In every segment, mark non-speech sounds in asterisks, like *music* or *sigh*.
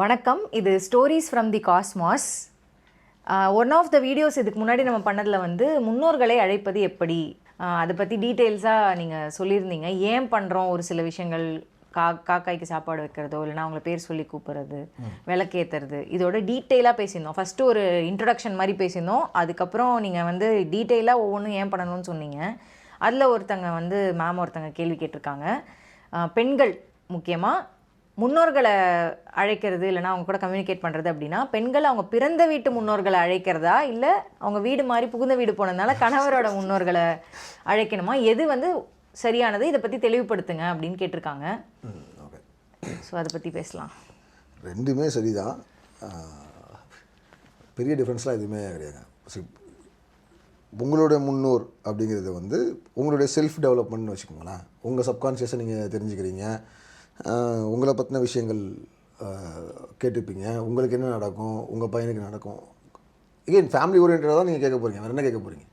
வணக்கம். இது stories from the cosmos one of the videos இதுக்கு முன்னாடி நம்ம பண்ணதில் வந்து முன்னோர்களை அழைப்பது எப்படி? அதை பற்றி டீட்டெயில்ஸாக நீங்கள் சொல்லியிருந்தீங்க. ஏன் பண்ணுறோம் ஒரு சில விஷயங்கள்? கா காக்காய்க்கு சாப்பாடு வைக்கிறதோ இல்லைன்னா அவங்கள பேர் சொல்லி கூப்பிட்றது விளக்கேற்றுறது இதோட டீட்டெயிலாக பேசியிருந்தோம். ஃபஸ்ட்டு ஒரு இன்ட்ரடக்ஷன் மாதிரி பேசியிருந்தோம். அதுக்கப்புறம் நீங்கள் வந்து டீட்டெயிலாக ஒவ்வொன்றும் ஏன் பண்ணணும்னு சொன்னீங்க. அதில் ஒருத்தங்க வந்து மேம் ஒருத்தங்க கேள்வி கேட்டிருக்காங்க. பெண்கள் முக்கியமாக முன்னோர்களை அழைக்கிறது இல்லைன்னா அவங்க கூட கம்யூனிகேட் பண்ணுறது அப்படின்னா பெண்கள் அவங்க பிறந்த வீட்டு முன்னோர்களை அழைக்கிறதா இல்லை அவங்க வீடு மாதிரி புகுந்த வீடு போனதுனால கணவரோட முன்னோர்களை அழைக்கணுமா? எது வந்து சரியானது? இதை பற்றி தெளிவுபடுத்துங்க அப்படின்னு கேட்டிருக்காங்க. ஓகே. ஸோ அதை பற்றி பேசலாம். ரெண்டுமே சரிதான். பெரிய டிஃப்ரென்ஸ்லாம் எதுவுமே கிடையாது See, உங்களுடைய முன்னோர் அப்படிங்கிறது வந்து உங்களுடைய செல்ஃப் டெவலப்மெண்ட்னு வச்சுக்கோங்களேன். உங்கள் சப்கான்ஷியஸை நீங்கள் தெரிஞ்சுக்கிறீங்க. உங்களை பற்றின விஷயங்கள் கேட்டுப்பீங்க உங்களுக்கு என்ன நடக்கும்? உங்கள் பையனுக்கு நடக்கும்? Again ஃபேமிலி ஓரியன்டாக தான் நீங்கள் கேட்க போகிறீங்க வேறு என்ன கேட்க போகிறீங்க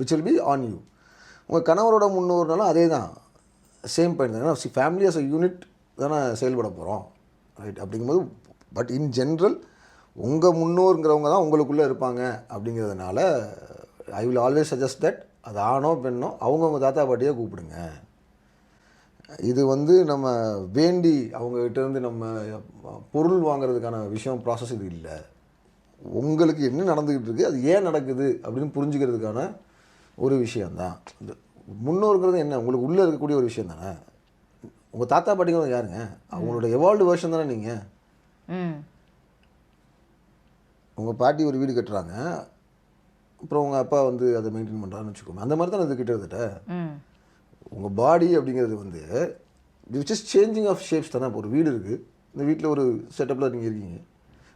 which will be on you உங்கள் கணவரோட முன்னோர்னாலும் அதே தான். சேம் பாயிண்ட் தான். ஏன்னா ஃபேமிலி அஸ் அ யூனிட் தானே செயல்பட போகிறோம் ரைட் அப்படிங்கும்போது பட் இன் ஜென்ரல் உங்கள் முன்னோருங்கிறவங்க தான் உங்களுக்குள்ளே இருப்பாங்க அப்படிங்கிறதுனால I will always suggest that அது ஆணோ பெண்ணோ அவங்கவுங்க தாத்தா பாட்டியே கூப்பிடுங்க. இது வந்து நம்ம வேண்டி அவங்ககிட்ட இருந்து நம்ம பொருள் வாங்குறதுக்கான விஷயம் ப்ராசஸ் இது இல்லை. உங்களுக்கு என்ன நடந்துக்கிட்டு இருக்கு அது ஏன் நடக்குது அப்படின்னு புரிஞ்சுக்கிறதுக்கான ஒரு விஷயந்தான் இந்த முன்னோருங்கிறது என்ன? உங்களுக்கு உள்ளே இருக்கக்கூடிய ஒரு விஷயம் தானே? உங்கள் தாத்தா பாட்டிங்கிறது யாருங்க? அவங்களோட எவால்டு வேர்ஷன் தானே நீங்கள் உங்கள் பாட்டி ஒரு வீடு கட்டுறாங்க. அப்புறம் உங்கள் அப்பா வந்து அதை மெயின்டைன் பண்ணுறான்னு வச்சுக்கோங்க. அந்த மாதிரி தானே இது கிட்டத்தட்ட? உங்கள் பாடி அப்படிங்கிறது வந்து which is changing of shapes தானே இப்போ ஒரு வீடு இருக்குது இந்த வீட்டில் ஒரு செட்டப்பில் நீங்கள் இருக்கீங்க.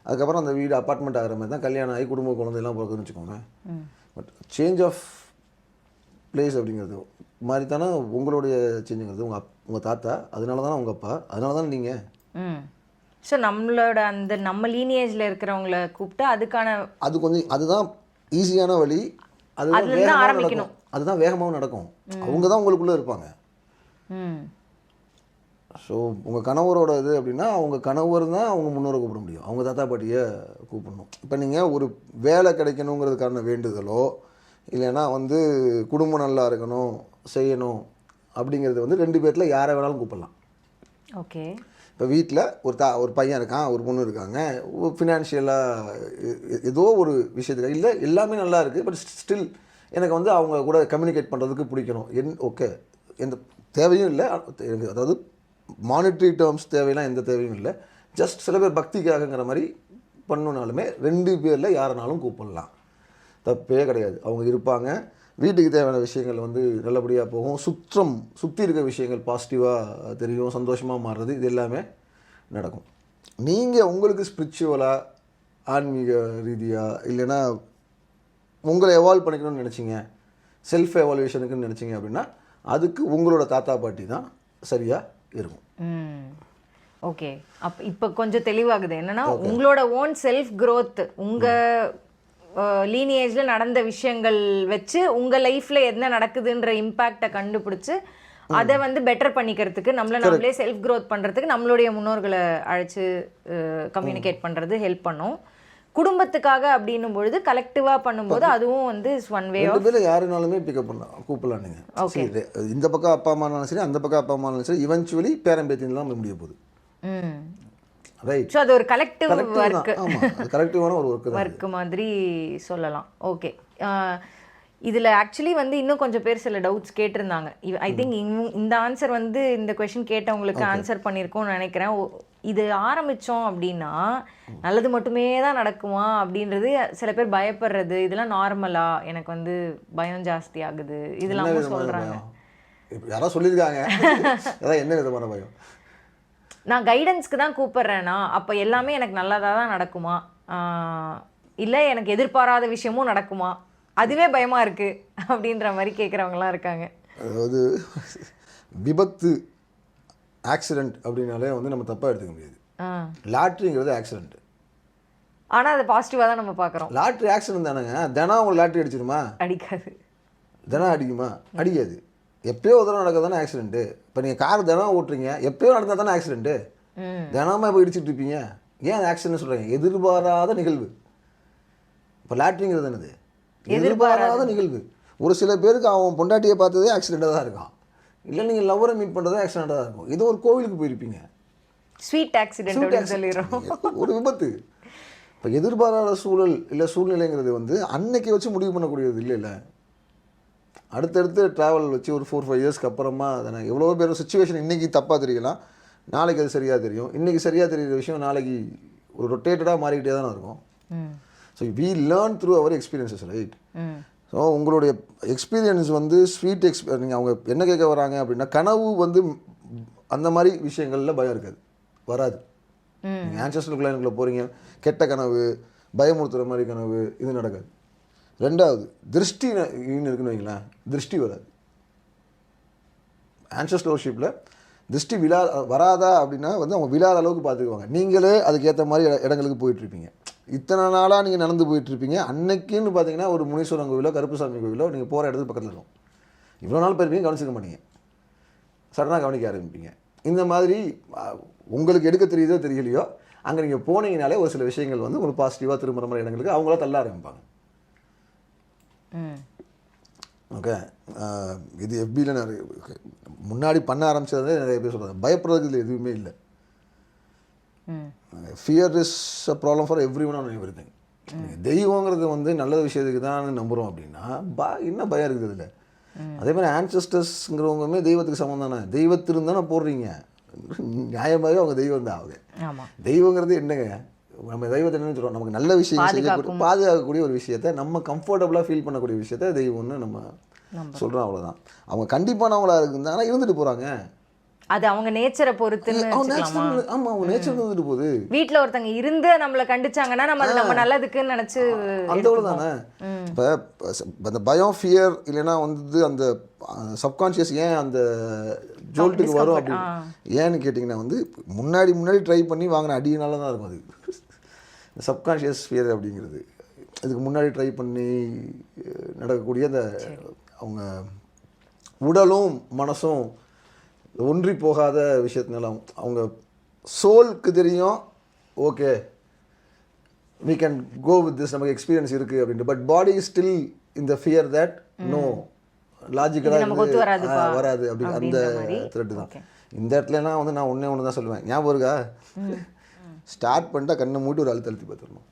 அதுக்கப்புறம் அந்த வீடு அப்பார்ட்மெண்ட் ஆகிற மாதிரி தான் கல்யாணம் ஆகி குடும்ப குழந்தையெல்லாம் பிறகுன்னு வச்சுக்கோங்க பட் சேஞ்ச் ஆஃப் பிளேஸ் அப்படிங்கிறது மாதிரி தானே உங்களுடைய சேஞ்சுங்கிறது உங்கள் அப் உங்கள் தாத்தா அதனால தானே உங்கள் அப்பா அதனால தானே நீங்கள் ஸோ நம்மளோட அந்த நம்ம லீனியேஜில் இருக்கிறவங்கள கூப்பிட்டு அதுக்கான அது கொஞ்சம் அதுதான் ஈஸியான வழி அது வேகமாக. நடக்கும். அதுதான் வேகமாகவும் நடக்கும். அவங்க தான் உங்களுக்குள்ளே இருப்பாங்க. ஸோ உங்கள் கணவரோட இது அப்படின்னா அவங்க கணவர் தான் அவங்க முன்னோரை கூப்பிட முடியும். அவங்க தாத்தா பாட்டியை கூப்பிடணும். இப்போ நீங்கள் ஒரு வேலை கிடைக்கணுங்கிறதுக்கான வேண்டுதலோ இல்லைன்னா வந்து குடும்பம் நல்லா இருக்கணும் செய்யணும் அப்படிங்கிறது வந்து ரெண்டு பேர்த்தில் யாரை வேணாலும் கூப்பிடலாம். ஓகே. இப்போ வீட்டில் ஒரு தா ஒரு பையன் இருக்கான் ஒரு பொண்ணு இருக்காங்க ஃபினான்ஷியலாக ஏதோ ஒரு விஷயத்துக்கு இல்லை எல்லாமே நல்லா இருக்குது பட் ஸ்டில் எனக்கு வந்து அவங்க கூட கம்யூனிகேட் பண்ணுறதுக்கு பிடிக்கணும். என் ஓகே எந்த தேவையும் இல்லை. எனக்கு அதாவது மானிட்ரி டேர்ம்ஸ் தேவையெல்லாம் எந்த தேவையும் இல்லை. ஜஸ்ட் சில பேர் பக்திக்காகங்கிற மாதிரி பண்ணுனாலுமே ரெண்டு பேரில் யாருனாலும் கூப்பிடலாம். தப்பே கிடையாது. அவங்க இருப்பாங்க. வீட்டுக்கு தேவையான விஷயங்கள் வந்து நல்லபடியாக போகும். சுற்றம் சுற்றி இருக்க விஷயங்கள் பாசிட்டிவாக தெரியும். சந்தோஷமாக மாறுறது இது எல்லாமே நடக்கும். நீங்கள் உங்களுக்கு ஸ்பிரிச்சுவலாக ஆன்மீக ரீதியாக இல்லைன்னா உங்களை எவால்வ் பண்ணிக்கணும்னு நினச்சிங்க. செல்ஃப் எவால்வேஷனுக்குன்னு நினச்சிங்க அப்படின்னா அதுக்கு உங்களோட தாத்தா பாட்டி தான் சரியாக இருக்கும். ஓகே. அப் இப்போ கொஞ்சம் தெளிவாகுது. என்னன்னா உங்களோட ஓன் செல்ஃப் growth உங்க லீனியேஜ்ல நடந்த விஷயங்கள் வச்சு உங்க லைஃப்ல என்ன நடக்குதுன்ற இம்பாக்டை கண்டுபிடிச்சு அதை வந்து பெட்டர் பண்ணிக்கிறதுக்கு நம்மள நம்மளே செல்ஃப் growth பண்றதுக்கு நம்மளுடைய முன்னோர்களை அழைச்சு கம்யூனிகேட் பண்றது ஹெல்ப் பண்ணும். குடும்பத்துக்காக அப்படின்னும் பொழுது கலெக்டிவா பண்ணும்போது அதுவும் வந்து ஒன் வே ரெண்டு பேரும் யாருனாலுமே பிக்கப் பண்ணலாம். கூப்பிடலாம் நீங்கள் சரி இந்த பக்கம் அப்பா அம்மானாலும் சரி அந்த பக்கம் அப்பா அம்மானாலும் சரி இவென்ச்சுவலி பேரம்பேத்தின்லாம் முடிய போகுது. ரைட் ஸோ அது ஒரு கலெக்டிவ் ஒர்க் ஆமாம் அது கரெக்டிவான ஒரு ஒர்க்கு தான் ஒர்க் மாதிரி சொல்லலாம். ஓகே இதில் ஆக்சுவலி வந்து இன்னும் கொஞ்சம் பேர் சில டவுட்ஸ் கேட்டிருந்தாங்க. ஐ திங்க் இந்த ஆன்சர் வந்து இந்த கொஷின் கேட்டவங்களுக்கு ஆன்சர் பண்ணியிருக்கோம்னு நினைக்கிறேன். இது ஆரம்பித்தோம் அப்படின்னா நல்லது மட்டுமே தான் நடக்குமா அப்படின்றது சில பேர் பயப்படுறது. இதெல்லாம் நார்மலா எனக்கு வந்து பயம் ஜாஸ்தி ஆகுது. விதமான சொல்கிறாங்க யாரோ சொல்லியிருக்காங்க. *laughs* அதான் என்ன விதமான பயம்? நான் கைடன்ஸ்க்கு தான் கூப்பிடுறேன்னா அப்போ எல்லாமே எனக்கு நல்லதாக தான் நடக்குமா? இல்லை எனக்கு எதிர்பாராத விஷயமும் நடக்குமா? அதுவே பயமாக இருக்குது அப்படின்ற மாதிரி கேட்குறவங்களாம் இருக்காங்க. அதாவது விபத்து ஆக்சிடெண்ட் அப்படின்னாலே வந்து நம்ம தப்பாக எடுத்துக்க முடியாது. லாட்ரிங்கிறது ஆக்சிடெண்ட் ஆனால் அது பாசிட்டிவாக தான் நம்ம பார்க்குறோம் லாட்ரி ஆக்சிடென்ட் தானேங்க. தினம் உங்களுக்கு லாட்ரி அடிச்சிருமா? அடிக்காது. தினம் அடிக்குமா? அடிக்காது. எப்பயோ தடவை நடக்கிறது தானே ஆக்சிடென்ட்டு இப்போ நீங்கள் கார் தினம் ஓட்டுறீங்க. எப்பயோ நடந்தால் தானே ஆக்சிடென்ட்டு தினமாக போய் இடிச்சிட்டு இருப்பீங்க. ஏன் ஆக்சிடென்ட் சொல்கிறீங்க எதிர்பாராத நிகழ்வு. இப்போ லாட்ரிங்கிறது என்னது? எதிர்பாராத நிகழ்வு. ஒரு சில பேருக்கு அவன் பொண்டாட்டியை பார்த்ததே ஆக்சிடெண்ட்டாக தான் இருக்கான். இல்லை நீங்கள் லவ்வரை மீட் பண்ணுறதே ஆக்சிடெண்ட்டாக தான் இருக்கும். ஏதோ ஒரு கோவிலுக்கு போயிருப்பீங்க. ஸ்வீட் ஆக்சிடென்ட் சொல்லிடுறோம். ஒரு விபத்து. இப்போ எதிர்பாராத சூழல் இல்லை சூழ்நிலைங்கிறது வந்து அன்னைக்கு வச்சு முடிவு பண்ணக்கூடியது இல்லைல்ல. அடுத்தடுத்து ட்ராவல் வச்சு ஒரு ஃபோர் ஃபைவ் இயர்ஸ்க்கு அப்புறமா அதை எவ்வளோ பேர் சுச்சுவேஷன் இன்றைக்கி தப்பாக தெரியலாம். நாளைக்கு அது சரியாக தெரியும். இன்றைக்கி சரியாக தெரியுற விஷயம் நாளைக்கு ஒரு ரொட்டேட்டடாக மாறிக்கிட்டே தானே இருக்கும். So we learn through our experiences right so உங்களுடைய எக்ஸ்பீரியன்ஸ் வந்து ஸ்வீட் எக்ஸ்பீ நீங்கள் அவங்க என்ன கேட்க வராங்க அப்படின்னா கனவு வந்து அந்த மாதிரி விஷயங்களில் பயம் இருக்காது. வராது. நீங்கள் ஆன்சஸ்டல் கிளைனுக்குள்ளே போகிறீங்க கெட்ட கனவு பயமுறுத்துகிற மாதிரி கனவு இது நடக்காது. ரெண்டாவது திருஷ்டி இருக்குன்னு வைங்களேன் திருஷ்டி வராது. ஆன்சஸ்டல் ஒர்ஷிப்பில் திருஷ்டி விழா வராதா அப்படின்னா வந்து அவங்க விழாத அளவுக்கு பார்த்துக்குவாங்க. நீங்களே அதுக்கேற்ற மாதிரி இட- இடங்களுக்கு போயிட்டுருப்பீங்க இத்தனை நாளாக நீங்கள் நடந்து போயிட்டுருப்பீங்க. அன்னைக்குன்னு பார்த்தீங்கன்னா ஒரு முனீஸ்வரன் கோவிலோ கருப்புசாமி கோவிலோ நீங்கள் போகிற இடத்துக்கு பக்கத்தில் இருக்கும். இவ்வளோ நாள் போயிருப்பீங்க கவனிச்சிக்க மாட்டீங்க. சடனாக கவனிக்க ஆரம்பிப்பீங்க. இந்த மாதிரி உங்களுக்கு எடுக்க தெரியுதோ தெரியலையோ அங்கே நீங்கள் போனீங்கனாலே ஒரு சில விஷயங்கள் வந்து உங்களுக்கு பாசிட்டிவாக திரும்புற மாதிரி இடங்களுக்கு அவங்கள தள்ள ஆரம்பிப்பாங்க. ஓகே. இது எஃபியில் நிறைய முன்னாடி பண்ண ஆரம்பிச்சதே நிறைய பேர் சொல்கிறாங்க பயப்படுறதுக்கு இதில் எதுவுமே இல்லை. Fear is a problem for every one on every thing தெய்வங்கிறது வந்து நல்ல விஷயத்துக்கு தான் நம்புகிறோம் அப்படின்னா பா என்ன பயம் இருக்குது இதில் அதே மாதிரி ஆன்சஸ்டர்ஸ்ங்கிறவங்களுமே தெய்வத்துக்கு சமம் தானே? தெய்வத்திலும் தானே போடுறீங்க. நியாயமாகவே அவங்க தெய்வம் தான் அவங்க தெய்வங்கிறது என்னங்க? நம்ம தெய்வத்தை என்ன சொல்கிறோம் நமக்கு நல்ல விஷயம் செய்யக்கூடிய பாதுகாக்கக்கூடிய ஒரு விஷயத்தை நம்ம கம்ஃபர்டபுளாக ஃபீல் பண்ணக்கூடிய விஷயத்த தெய்வம்னு நம்ம சொல்கிறோம் அவ்வளோதான் அவங்க கண்டிப்பானவங்களா இருந்தாங்கன்னா இருந்துட்டு போகிறாங்க அது அவங்க நேச்சரை பொறுத்துன்னு நேச்சர் ஆமாம் அவங்க நேச்சர் இருந்துட்டு போகுது. வீட்ல ஒருத்தங்க இருந்து நம்மள கண்டிச்சாங்கன்னா நம்ம அது நம்ம நல்லதுக்குன்னு நினைச்சு அந்த தானே இப்போ அந்த பயம் ஃபியர் இல்லைன்னா வந்து அந்த சப்கான்ஷியஸ் ஏன் அந்த ஜோல்ட்டுக்கு வரும் அப்படி? ஏன்னு கேட்டிங்கன்னா வந்து முன்னாடி முன்னாடி ட்ரை பண்ணி வாங்கின அடியினால தான் இருக்கும் அது. சப்கான்ஷியஸ் ஃபியர் அப்படிங்கிறது. இதுக்கு முன்னாடி ட்ரை பண்ணி நடக்கக்கூடிய அந்த அவங்க உடலும் மனசும் ஒன்றி போகாத விஷயத்தினால அவங்க- சோலுக்கு தெரியும் okay we can go with this நமக்கு எக்ஸ்பீரியன்ஸ் இருக்குது அப்படின்ட்டு. பட் பாடி ஸ்டில் இந்த ஃபியர் தட் நோ லாஜிக்கலாக. வராது அப்படி அந்த அப்படின்ற மாதிரி. த்ரெட் தான். இந்த இடத்துலலாம் வந்து நான் ஒன்றே ஒன்று தான் சொல்லுவேன். ஞாபகம் இருக்கா? ஸ்டார்ட் பண்ணிட்டா கண்ணை மூட்டி ஒரு அழுத்த அழுத்தி பார்த்துடணும்.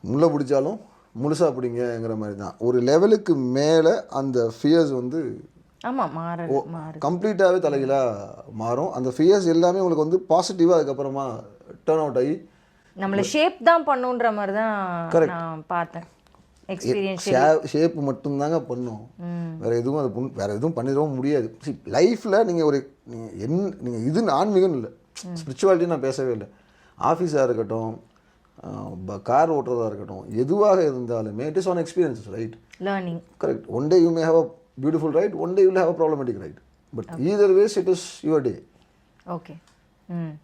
முள்ளை பிடிச்சாலும் முழுசாக பிடிங்கிற மாதிரி தான். ஒரு லெவலுக்கு மேலே அந்த ஃபியர்ஸ் வந்து ஆமா மாறு மாறு கம்ப்ளீட்டாகவே தலைகீழாக மாறும். அந்த ஃபியர்ஸ் எல்லாமே உங்களுக்கு வந்து பாசிட்டிவாக அதுக்கப்புறமா டேர்ன் அவுட் ஆகி நம்மள ஷேப் தான் பண்ணுன்ற மாதிரி தான் நான் பார்த்தேன். எக்ஸ்பீரியன்ஸ் ஷேப் மட்டும்தாங்க பண்ணும். வேற எதுவும் அது புண்- வேற எதுவும் பண்ணிடவும் முடியாது. லைஃப்பில் நீங்கள் ஒரு நீங்கள் என் நீங்கள் இது ஆன்மீகம் இல்லை. ஸ்பிரிச்சுவாலிட்டி நான் பேசவே இல்லை. ஆஃபீஸாக இருக்கட்டும் கார் ஓட்டுறதா இருக்கட்டும் எதுவாக இருந்தாலுமே it is an experience right learning correct one day you may have a beautiful right one day you have a problematic right but either ways it is your day okay ம்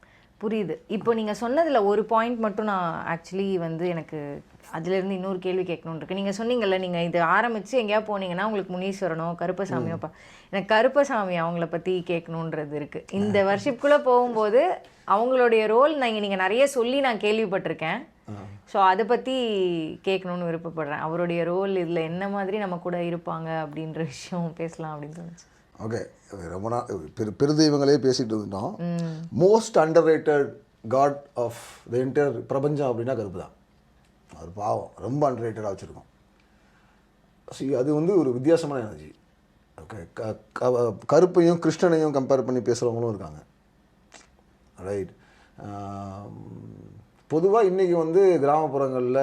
புரியுது. இப்போ நீங்கள் சொன்னதில் ஒரு point மட்டும் நான் actually வந்து எனக்கு அதுலேருந்து இன்னொரு கேள்வி கேட்கணுன்னு இருக்கு நீங்கள் சொன்னீங்கல்ல நீங்கள் இது ஆரம்பித்து எங்கேயாவது போனீங்கன்னா உங்களுக்கு முனீஸ்வரனோ கருப்பசாமியோ பா எனக்கு கருப்பசாமி அவங்கள பற்றி கேட்கணுன்றது இருக்குது இந்த வருஷத்துக்குள்ளே போகும்போது அவங்களுடைய ரோல் நீங்கள் நீங்கள் நிறைய சொல்லி நான் கேள்விப்பட்டிருக்கேன். ஸோ அதை பற்றி கேட்கணுன்னு விருப்பப்படுறேன். அவருடைய ரோல் இதில் என்ன மாதிரி நம்ம கூட இருப்பாங்க அப்படின்ற விஷயம் பேசலாம் அப்படின்னு தோணுச்சு. ஓகே ரொம்ப நாள் பெரு பெருதெய்வங்களே பேசிட்டு இருந்தோம். Most underrated god of the entire பிரபஞ்சம் அப்படின்னா கருப்பு தான். அது பாவம். ரொம்ப அண்டர் ரேட்டடாக வச்சுருக்கோம். See, அது வந்து ஒரு வித்தியாசமான எனர்ஜி ஓகே க க- கருப்பையும் கிருஷ்ணனையும் கம்பேர் பண்ணி பேசுகிறவங்களும் இருக்காங்க. ரைட் பொதுவாக இன்றைக்கி வந்து கிராமப்புறங்களில்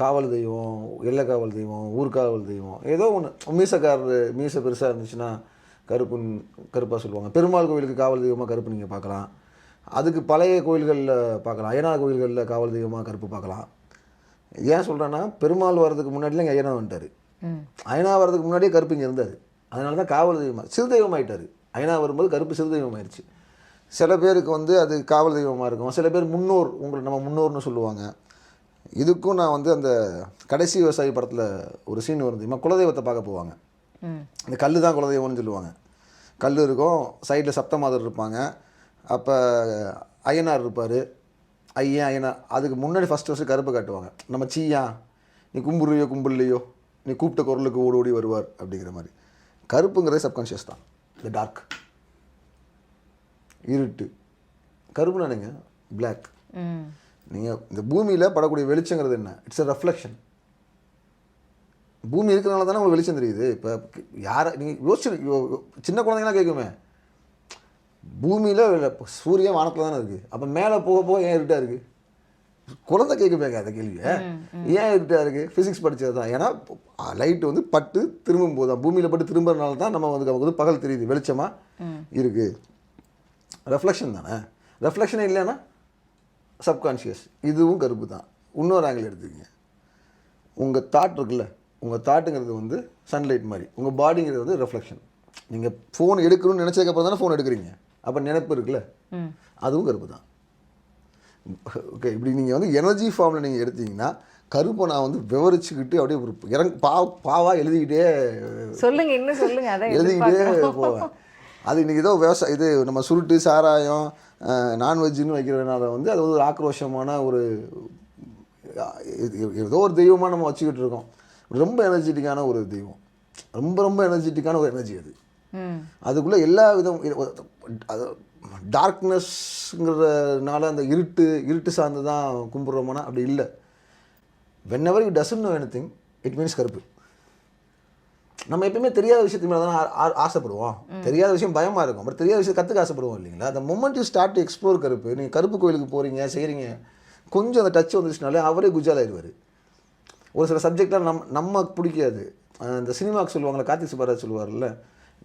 காவல் தெய்வம் எல்லை காவல் தெய்வம் ஊர்காவல் தெய்வம் ஏதோ ஒன்று மீசக்காரர் மீசை பெருசாக இருந்துச்சுன்னா கருப்புன்னு கருப்பாக சொல்லுவாங்க. பெருமாள் கோவிலுக்கு காவல் தெய்வமாக கருப்பு நீங்கள் பார்க்கலாம். அதுக்கு பழைய கோயில்களில் பார்க்கலாம். ஐயனார் கோயில்களில் காவல் தெய்வமாக கருப்பு பார்க்கலாம். ஏன் சொல்கிறேன்னா பெருமாள் வர்றதுக்கு முன்னாடிலாம் இங்கே ஐயனா வந்துட்டார். ஐநா வர்றதுக்கு முன்னாடியே கருப்பு இங்கே இருந்தார். அதனால தான் காவல் தெய்வமாக சிறு தெய்வம் ஆயிட்டாரு ஐநா வரும்போது கருப்பு சிறு தெய்வம் ஆயிடுச்சு சில பேருக்கு வந்து அது காவல் தெய்வமாக இருக்கும். சில பேர் முன்னோர் உங்களை நம்ம முன்னோர்னு சொல்லுவாங்க. இதுக்கும் நான் வந்து அந்த கடைசி விவசாயி படத்தில் ஒரு சீன் வருது. இம்மா குலதெய்வத்தை பார்க்க போவாங்க. இந்த கல் தான் குலதெய்வம்னு சொல்லுவாங்க. கல் இருக்கும். சைடில் சப்தமாதர் இருப்பாங்க. அப்போ ஐயனார் இருப்பார். ஐயன் ஐயனார். அதுக்கு முன்னாடி ஃபஸ்ட் ஃபஸ்ட்டு கருப்பு காட்டுவாங்க. நம்ம சீயா நீ கும்பிடுறியோ கும்பிடலையோ? நீ கூப்பிட்ட குரலுக்கு ஓடி ஓடி வருவார் அப்படிங்கிற மாதிரி. கருப்புங்கிறதே சப்கான்ஷியஸ் தான். இந்த டார்க் இருட்டு. கருப்பு நினைங்க பிளாக் நீங்கள் இந்த பூமியில் படக்கூடிய வெளிச்சங்கிறது என்ன? இட்ஸ் a ரெஃப்ளெக்ஷன் பூமி இருக்கிறனால தானே உங்களுக்கு வெளிச்சம் தெரியுது. இப்போ யாரை நீங்கள் யோசிச்சு சின்ன குழந்தைங்களாம் கேட்குமே. பூமியில் சூரியன் வானத்தில் தானே இருக்குது அப்போ மேலே போக போக ஏன் இருட்டாக இருக்குது குழந்தை கேட்குமேங்க அந்த கேள்வியை. ஏன் இருட்டாக இருக்குது ஃபிசிக்ஸ் படித்தது தான். ஏன்னா லைட்டு வந்து பட்டு திரும்பும் போது தான் பூமியில் பட்டு திரும்புறதுனால தான் நம்ம வந்து நமக்கு வந்து பகல் தெரியுது. வெளிச்சமாக இருக்குது ரெஃப்ளெக்ஷன் தானே? ரெஃப்ளெக்ஷனே இல்லைன்னா சப்கான்ஷியஸ் இதுவும் கருப்பு தான். இன்னொரு ஆங்கிள் எடுத்துக்கங்க. உங்கள் தாட் இருக்குல்ல உங்கள் தாட்டுங்கிறது வந்து சன்லைட் மாதிரி. உங்கள் பாடிங்கிறது வந்து ரெஃப்ளெக்ஷன் நீங்கள் ஃபோன் எடுக்கணும்னு நினச்சதுக்கப்புறம் தானே ஃபோன் எடுக்கிறீங்க. அப்போ நினைப்பு இருக்குல்ல? அதுவும் கருப்பு தான். ஓகே இப்படி நீங்கள் வந்து எனர்ஜி ஃபார்மில் நீங்கள் எடுத்தீங்கன்னா கருப்பை நான் வந்து விவரிச்சுக்கிட்டு அப்படியே ஒரு இறங் பா பாவாக எழுதிக்கிட்டே சொல்லுங்க இன்னும் சொல்லுங்க எழுதிக்கிட்டே. போவேன். அது இன்றைக்கி ஏதோ விவசாயம் இது நம்ம சுருட்டு சாராயம் நான்வெஜ்ஜுன்னு வைக்கிறதுனால வந்து அது வந்து ஒரு ஆக்ரோஷமான ஒரு ஏதோ ஒரு தெய்வமாக நம்ம வச்சுக்கிட்டு இருக்கோம். ரொம்ப எனர்ஜெட்டிக்கான ஒரு தெய்வம். ரொம்ப ரொம்ப எனர்ஜெட்டிக்கான ஒரு எனர்ஜி அது. அதுக்குள்ளே எல்லா விதம் அது டார்க்னஸ்ங்கிறதுனால அந்த இருட்டு இருட்டு சார்ந்து தான் கும்பிட்றோமானா அப்படி இல்லை. Whenever you doesn't know anything it means கருப்பு. நம்ம எப்பயுமே தெரியாத விஷயத்து மேலே தான் ஆசைப்படுவோம். தெரியாத விஷயம் பயமாக இருக்கும். பட் தெரியாத விஷயம் கற்றுக்க ஆசைப்படுவோம் இல்லைங்களா? அந்த moment you start to explore கருப்பு நீங்கள் கருப்பு கோயிலுக்கு போகிறீங்க செய்கிறீங்க கொஞ்சம் அந்த டச் வந்துச்சுனாலே அவரே குஜால் ஆயிடுவார். ஒரு சில சப்ஜெக்டாக நம் நம்ம பிடிக்காது. அஹ் இந்த சினிமாவுக்கு சொல்லுவாங்கள்ல கார்த்திக் சுப்பராஜ் சொல்லுவார்ல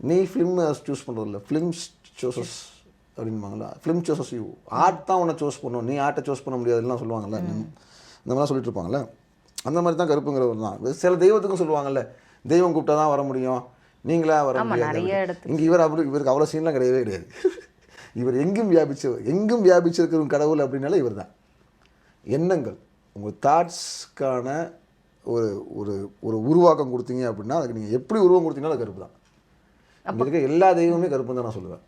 நீ ஃபிலிம் சூஸ் பண்ணுறதில்ல ஃபிலிம்ஸ் சோசஸ் அப்படின்பாங்களா ஃபிலிம் சோசஸ் யூ ஆர்ட் தான் உன்னை சூஸ் பண்ணும். நீ ஆர்ட்டை சூஸ் பண்ண முடியாதுலாம் சொல்லுவாங்கல்ல. இந்த மாதிரிலாம் சொல்லிட்டு இருப்பாங்கல்ல. அந்த மாதிரி தான் கருப்புங்கிறவர் தான். சில தெய்வத்துக்கும் சொல்லுவாங்கல்ல தெய்வம் கூப்பிட்டா தான் வர முடியும். நீங்களா வர முடியாது. இங்கே இவர் அப்படி இவருக்கு அவ்வளோ சீன்லாம் கிடையவே கிடையாது. இவர் எங்கும் வியாபிச்சவர் எங்கும் வியாபிச்சிருக்கிற கடவுள் அப்படின்னாலே இவர் தான். எண்ணங்கள். உங்கள் தாட்ஸ்க்கான ஒரு ஒரு ஒரு உருவாக்கம் கொடுத்தீங்க அப்படின்னா அதுக்கு நீங்கள் எப்படி உருவம் கொடுத்தீங்கன்னா அது கருப்பு தான். இருக்க எல்லா தெய்வமே கருப்புன்னு தான் நான் சொல்லுவேன்.